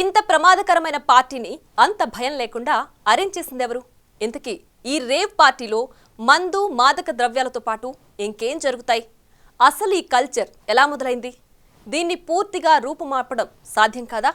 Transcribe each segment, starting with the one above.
ఇంత ప్రమాదకరమైన పార్టీని అంత భయం లేకుండా అరేంజ్ చేసిందెవరు ఇంతకీ ఈ రేవ్ పార్టీలో మందు మాదక ద్రవ్యాలతో పాటు ఇంకేం జరుగుతాయి? అసలు ఈ కల్చర్ ఎలా మొదలైంది? దీన్ని పూర్తిగా రూపుమాపడం సాధ్యం కాదా?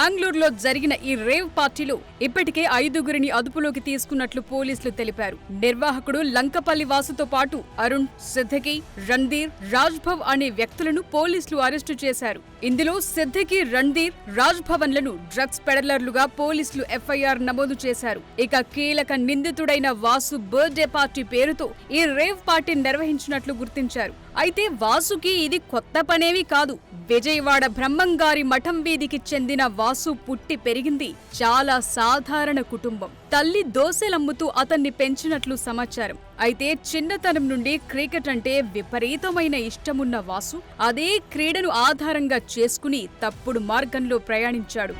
Ben బెంగళూరులో జరిగిన ఈ రేవ్ పార్టీలో ఇప్పటికే ఐదుగురిని అదుపులోకి తీసుకున్నట్లు పోలీసులు తెలిపారు. నిర్వాహకుడు లంకపల్లి వాసుతో పాటు అరుణ్ సిద్ధకి రణ్ధీర్ రాజ్భవ్ అనే వ్యక్తులను పోలీసులు అరెస్టు చేశారు. ఇందులో సిద్ధకి రణ్ధీర్ రాజ్భవన్లను డ్రగ్స్ పెడలర్లుగా పోలీసులు ఎఫ్ఐఆర్ నమోదు చేశారు. ఇక కీలక నిందితుడైన వాసు బర్త్డే పార్టీ పేరుతో ఈ రేవ్ పార్టీ నిర్వహించినట్లు గుర్తించారు. అయితే వాసుకి ఇది కొత్త పనేమీ కాదు. విజయవాడ బ్రహ్మంగారి మఠం వీధికి చెందిన వాసు పుట్టి పెరిగింది. చాలా సాధారణ కుటుంబం. తల్లి దోశలమ్ముతూ అతన్ని పెంచినట్లు సమాచారం. అయితే చిన్నతనం నుండి క్రికెట్ అంటే విపరీతమైన ఇష్టమున్న వాసు అదే క్రీడను ఆధారంగా చేసుకుని తప్పుడు మార్గంలో ప్రయాణించాడు.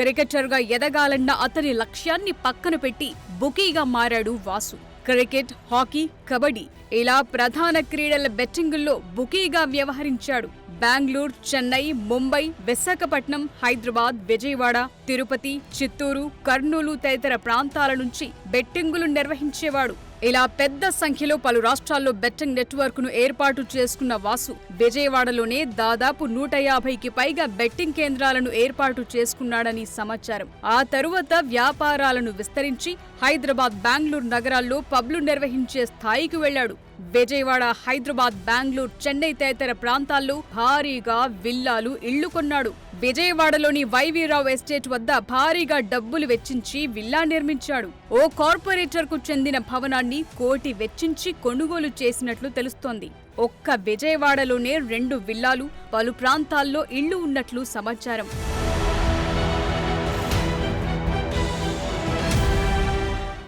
క్రికెటర్గా ఎదగాలన్న అతని లక్ష్యాన్ని పక్కన పెట్టి బుకీగా మారాడు వాసు. క్రికెట్ హాకీ కబడ్డీ ఇలా ప్రధాన క్రీడల బెట్టింగుల్లో బుకీగా వ్యవహరించాడు. బెంగళూరు చెన్నై ముంబై విశాఖపట్నం హైదరాబాద్ విజయవాడ తిరుపతి చిత్తూరు కర్నూలు తదితర ప్రాంతాల నుంచి బెట్టింగులు నిర్వహించేవాడు. ఇలా పెద్ద సంఖ్యలో పలు రాష్ట్రాల్లో బెట్టింగ్ నెట్వర్క్ను ఏర్పాటు చేసుకున్న వాసు విజయవాడలోనే దాదాపు నూట యాభైకి పైగా బెట్టింగ్ కేంద్రాలను ఏర్పాటు చేసుకున్నాడని సమాచారం. ఆ తరువాత వ్యాపారాలను విస్తరించి హైదరాబాద్ బెంగళూరు నగరాల్లో పబ్లు నిర్వహించే స్థాయికి వెళ్ళాడు విజయవాడ హైదరాబాద్ బెంగళూరు చెన్నై తదితర ప్రాంతాల్లో భారీగా విల్లాలు ఇళ్ళు కొన్నాడు. విజయవాడలోని వైవీరావు ఎస్టేట్ వద్ద భారీగా డబ్బులు వెచ్చించి విల్లా నిర్మించాడు. ఓ కార్పొరేటర్కు చెందిన భవనాన్ని కోటి వెచ్చించి కొనుగోలు చేసినట్లు తెలుస్తోంది. ఒక్క విజయవాడలోనే రెండు విల్లాలు పలు ప్రాంతాల్లో ఇళ్ళు ఉన్నట్లు సమాచారం.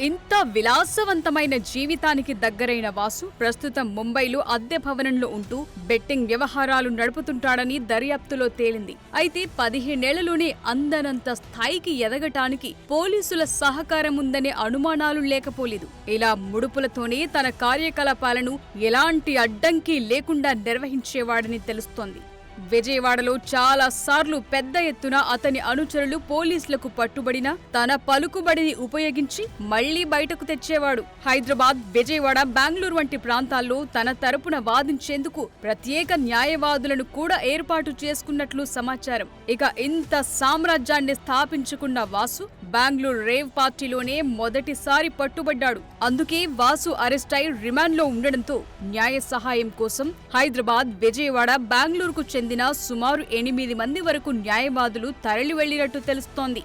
ఇంత విలాసవంతమైన జీవితానికి దగ్గరైన వాసు ప్రస్తుతం ముంబైలో అద్దె భవనంలో ఉంటూ బెట్టింగ్ వ్యవహారాలు నడుపుతుంటాడని దర్యాప్తులో తేలింది. అయితే పదిహేనేళ్ళలోనే అందనంత స్థాయికి ఎదగటానికి పోలీసుల సహకారం ఉందనే అనుమానాలు లేకపోలేదు. ఇలా ముడుపులతోనే తన కార్యకలాపాలను ఎలాంటి అడ్డంకి లేకుండా నిర్వహించేవాడని తెలుస్తోంది. విజయవాడలో చాలా సార్లు పెద్ద ఎత్తున అతని అనుచరులు పోలీసులకు పట్టుబడిన తన పలుకుబడిని ఉపయోగించి మళ్ళీ బయటకు తెచ్చేవాడు. హైదరాబాద్ విజయవాడ బెంగళూరు వంటి ప్రాంతాల్లో తన తరపున వాదించేందుకు ప్రత్యేక న్యాయవాదులను కూడా ఏర్పాటు చేసుకున్నట్లు సమాచారం. ఇక ఇంత సామ్రాజ్యాన్ని స్థాపించుకున్న వాసు బెంగళూరు రేవ్ పార్టీలోనే మొదటిసారి పట్టుబడ్డాడు. అందుకే వాసు అరెస్ట్ అయి రిమాండ్లో ఉండడంతో న్యాయ సహాయం కోసం హైదరాబాద్ విజయవాడ బెంగళూరుకు చెందిన సుమారు ఎనిమిది మంది వరకు న్యాయవాదులు తరలి వెళ్ళినట్టు తెలుస్తోంది.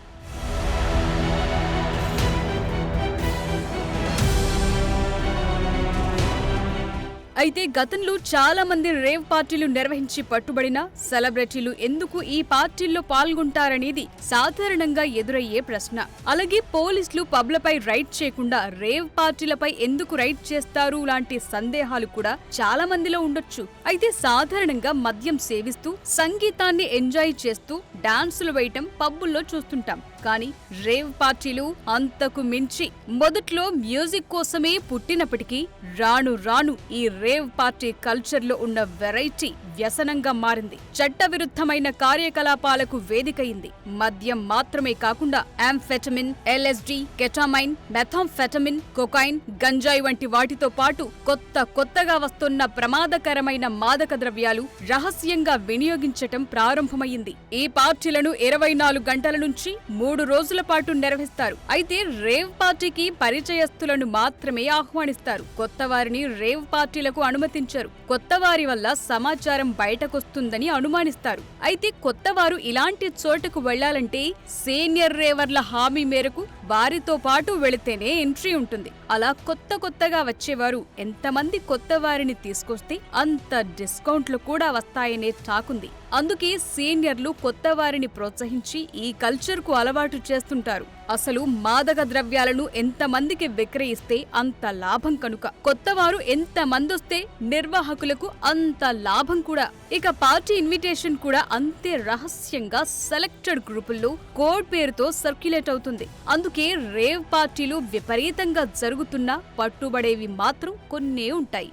అయితే గతంలో చాలా మంది రేవ్ పార్టీలు నిర్వహించి పట్టుబడిన సెలబ్రిటీలు ఎందుకు ఈ పార్టీల్లో పాల్గొంటారనేది సాధారణంగా ఎదురయ్యే ప్రశ్న. అలాగే పోలీసులు పబ్లపై రైడ్ చేయకుండా రేవ్ పార్టీలపై ఎందుకు రైడ్ చేస్తారు లాంటి సందేహాలు కూడా చాలా మందిలో ఉండొచ్చు. అయితే సాధారణంగా మద్యం సేవిస్తూ సంగీతాన్ని ఎంజాయ్ చేస్తూ డాన్సులు వేయటం పబ్బుల్లో చూస్తుంటాం. కానీ రేవ్ పార్టీలు అంతకు మించి మొదట్లో మ్యూజిక్ కోసమే పుట్టినప్పటికీ రాను రాను ఈ రేవ్ పార్టీ కల్చర్లో ఉన్న వెరైటీ వ్యసనంగా మారింది. చట్టవిరుద్ధమైన కార్యకలాపాలకు వేదికయింది. మద్యం మాత్రమే కాకుండా amphetamine LSD ketamine methamphetamine cocaine ganja వంటి వాటితో పాటు కొత్త కొత్తగా వస్తున్న ప్రమాదకరమైన మాదక ద్రవ్యాలు రహస్యంగా వినియోగించటం ప్రారంభమైంది ఈ పార్టీలను ఇరవై నాలుగు గంటల నుంచి మూడు రోజుల పాటు నిర్వహిస్తారు. అయితే రేవ్ పార్టీకి పరిచయస్తులను మాత్రమే ఆహ్వానిస్తారు. కొత్త వారిని రేవ్ పార్టీలకు అనుమతించరు. కొత్త వారి వల్ల సమాచారం బయటకొస్తుందని అనుమానిస్తారు. అయితే కొత్త వారు ఇలాంటి చోటుకు వెళ్ళాలంటే సీనియర్ రేవర్ల హామీ మేరకు వారితో పాటు వెళితేనే ఎంట్రీ ఉంటుంది. అలా కొత్త కొత్తగా వచ్చేవారు ఎంతమంది కొత్త వారిని తీసుకొస్తే అంత డిస్కౌంట్లు కూడా వస్తాయనే టాకుంది. అందుకే సీనియర్లు కొత్త వారిని ప్రోత్సహించి ఈ కల్చర్కు అలవాటు చేస్తుంటారు. అసలు మాదక ద్రవ్యాలను ఎంతమందికి విక్రయిస్తే అంత లాభం కనుక. కొత్తవారు ఎంత మందొస్తే నిర్వాహకులకు అంత లాభం కూడా. ఇక పార్టీ ఇన్విటేషన్ కూడా అంతే రహస్యంగా సెలెక్టెడ్ గ్రూపుల్లో కోడ్ పేరుతో సర్క్యులేట్ అవుతుంది. అందుకే రేవ్ పార్టీలు విపరీతంగా జరుగుతున్నా పట్టుబడేవి మాత్రం కొన్నే ఉంటాయి.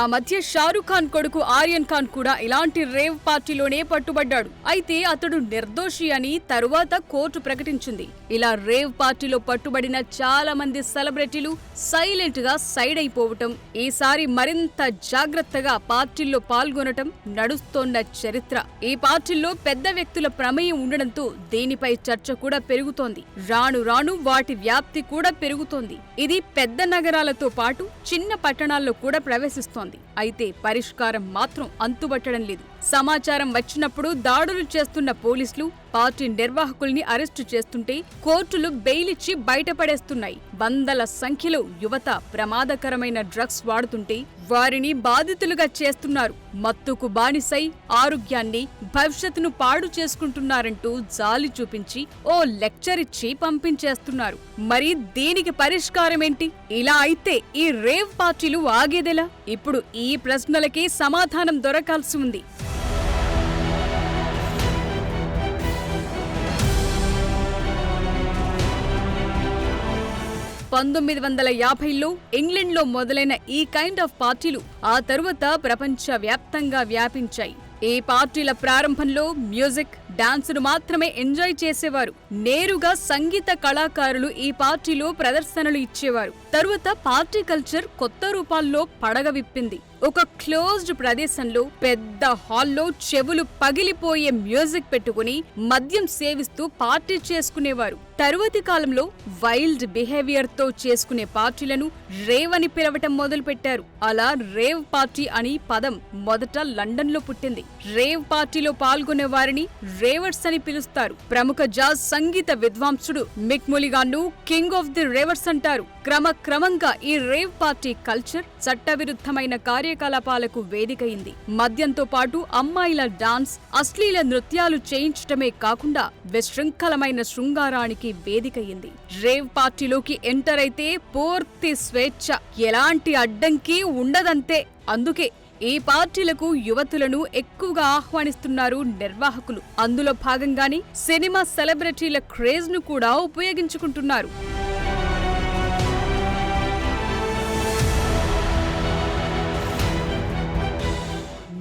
ఆ మధ్య షారుఖ్ ఖాన్ కొడుకు ఆర్యన్ ఖాన్ కూడా ఇలాంటి రేవ్ పార్టీలోనే పట్టుబడ్డాడు. అయితే అతడు నిర్దోషి అని తరువాత కోర్టు ప్రకటించింది. ఇలా రేవ్ పార్టీలో పట్టుబడిన చాలా మంది సెలబ్రిటీలు సైలెంట్గా సైడ్ అయిపోవటం ఈసారి మరింత జాగ్రత్తగా పార్టీల్లో పాల్గొనటం నడుస్తోన్న చరిత్ర. ఈ పార్టీల్లో పెద్ద వ్యక్తుల ప్రమేయం ఉండడంతో దీనిపై చర్చ కూడా పెరుగుతోంది. రాను రాను వాటి వ్యాప్తి కూడా పెరుగుతోంది. ఇది పెద్ద నగరాలతో పాటు చిన్న పట్టణాల్లో కూడా ప్రవేశిస్తోంది. అయితే పరిష్కారం మాత్రం అంతుబట్టడం లేదు. సమాచారం వచ్చినప్పుడు దాడులు చేస్తున్న పోలీసులు పార్టీ నిర్వాహకుల్ని అరెస్టు చేస్తుంటే కోర్టులు బెయిలిచ్చి బయటపడేస్తున్నాయి. వందల సంఖ్యలో యువత ప్రమాదకరమైన డ్రగ్స్ వాడుతుంటే వారిని బాధితులుగా చేస్తున్నారు. మత్తుకు బానిసై ఆరోగ్యాన్ని భవిష్యత్తును పాడు చేసుకుంటున్నారంటూ జాలి చూపించి ఓ లెక్చర్ ఇచ్చి పంపించేస్తున్నారు. మరి దీనికి పరిష్కారమేంటి? ఇలా అయితే ఈ రేవ్ పార్టీలు ఆగేదెలా? ఇప్పుడు ఈ ప్రశ్నలకి సమాధానం దొరకాల్సి ఉంది. పంతొమ్మిది వందల యాభైలో ఇంగ్లండ్లో మొదలైన ఈ కైండ్ ఆఫ్ పార్టీలు ఆ తరువాత ప్రపంచ వ్యాప్తంగా వ్యాపించాయి. ఈ పార్టీల ప్రారంభంలో మ్యూజిక్ డాన్సును మాత్రమే ఎంజాయ్ చేసేవారు. నేరుగా సంగీత కళాకారులు ఈ పార్టీలో ప్రదర్శనలు ఇచ్చేవారు. తరువాత పార్టీ కల్చర్ కొత్త రూపాల్లో పడగ విప్పింది ఒక క్లోజ్డ్ ప్రదేశంలో పెద్ద హాల్లో చెవులు పగిలిపోయే మ్యూజిక్ పెట్టుకుని మద్యం సేవిస్తూ పార్టీ చేసుకునేవారు. తరువాతి కాలంలో వైల్డ్ బిహేవియర్తో చేసుకునే పార్టీలను రేవ్ అని పిలవటం మొదలుపెట్టారు. అలా రేవ్ పార్టీ అని పదం మొదట లండన్లో పుట్టింది. రేవ్ పార్టీలో పాల్గొనే వారిని రేవర్స్ అని పిలుస్తారు. ప్రముఖ జాజ్ సంగీత విద్వాంసుడు మిక్ ములిగాన్ను కింగ్ ఆఫ్ ది రేవర్స్ అంటారు. క్రమక్రమంగా ఈ రేవ్ పార్టీ కల్చర్ చట్టవిరుద్ధమైన కార్యకలాపాలకు వేదికైంది. మద్యంతో పాటు అమ్మాయిల డాన్స్ అశ్లీల నృత్యాలు చేయించటమే కాకుండా విశృంఖలమైన శృంగారానికి వేదికైంది. రేవ్ పార్టీలోకి ఎంటర్ అయితే పూర్తి స్వేచ్ఛ. ఎలాంటి అడ్డంకి ఉండదంతే. అందుకే ఈ పార్టీలకు యువతులను ఎక్కువగా ఆహ్వానిస్తున్నారు నిర్వాహకులు. అందులో భాగంగానే సినిమా సెలబ్రిటీల క్రేజ్ను కూడా ఉపయోగించుకుంటున్నారు.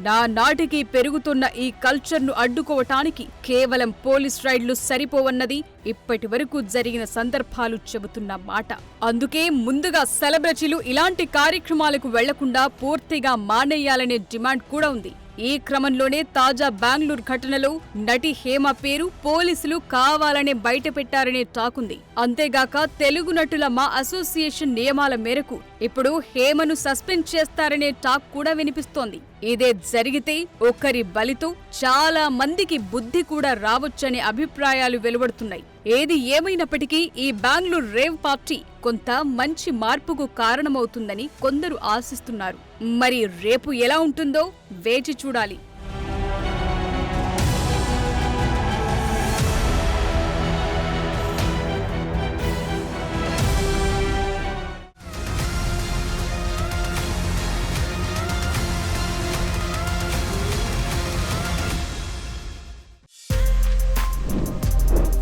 నా నాటికి పెరుగుతున్న ఈ కల్చర్ను అడ్డుకోవటానికి కేవలం పోలీస్ రైడ్లు సరిపోవన్నది ఇప్పటి వరకు జరిగిన సందర్భాలు చెబుతున్న మాట. అందుకే ముందుగా సెలబ్రిటీలు ఇలాంటి కార్యక్రమాలకు వెళ్ళకుండా పూర్తిగా మానేయాలనే డిమాండ్ కూడా ఉంది. ఈ క్రమంలోనే తాజా బెంగళూరు ఘటనలో నటి హేమ పేరు పోలీసులు కావాలనే బయటపెట్టారనే టాకుంది. అంతేగాక తెలుగు నటుల మా అసోసియేషన్ నియమాల మేరకు ఇప్పుడు హేమను సస్పెండ్ చేస్తారనే టాక్ కూడా వినిపిస్తోంది. ఇదే జరిగితే ఒక్కరి బలితో చాలా మందికి బుద్ధి కూడా రావచ్చనే అభిప్రాయాలు వెలువడుతున్నాయి. ఏది ఏమైనప్పటికీ ఈ బెంగళూరు రేవ్ పార్టీ కొంత మంచి మార్పుకు కారణమవుతుందని కొందరు ఆశిస్తున్నారు. మరి రేపు ఎలా ఉంటుందో వేచి చూడాలి.